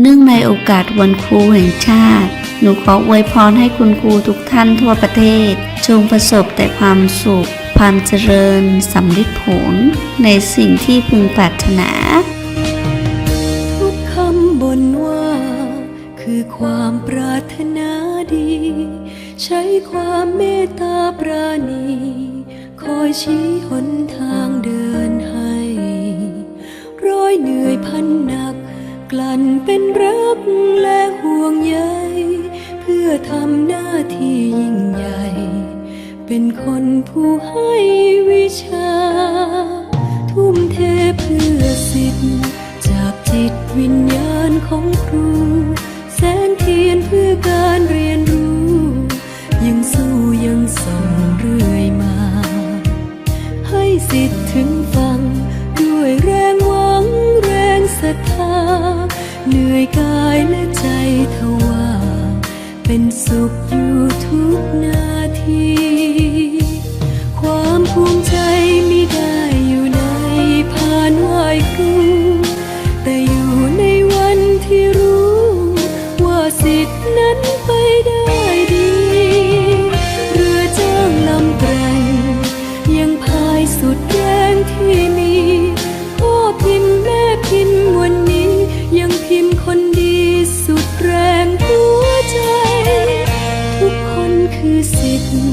เนื่องในโอกาสวันครูแห่งชาติ หนูขออวยพรให้คุณครูทุกท่านทั่วประเทศ จงประสบแต่ความสุข ความเจริญสำลิดผล ในสิ่งที่พึงปรารถนา ทุกคำบนว่า คือความปรารถนาดี ใช้ความเมตตาปราณี คอยชี้หนทางเดินให้ ร้อยเหนื่อยพัน กลั่นเป็นรักและห่วงใยเพื่อทำหน้าที่ยิ่งใหญ่ เป็นคนผู้ให้วิชา ทุ่มเทเพื่อสิทธิ์ จากจิตวิญญาณของครู แสงเทียนเพื่อการเรียนรู้ ยังสู้ยังส่งเรื่อยมา ให้สิทธิ์ถึงฟังด้วยแรง และใจทว่า เป็นสุขอยู่ทุกนาที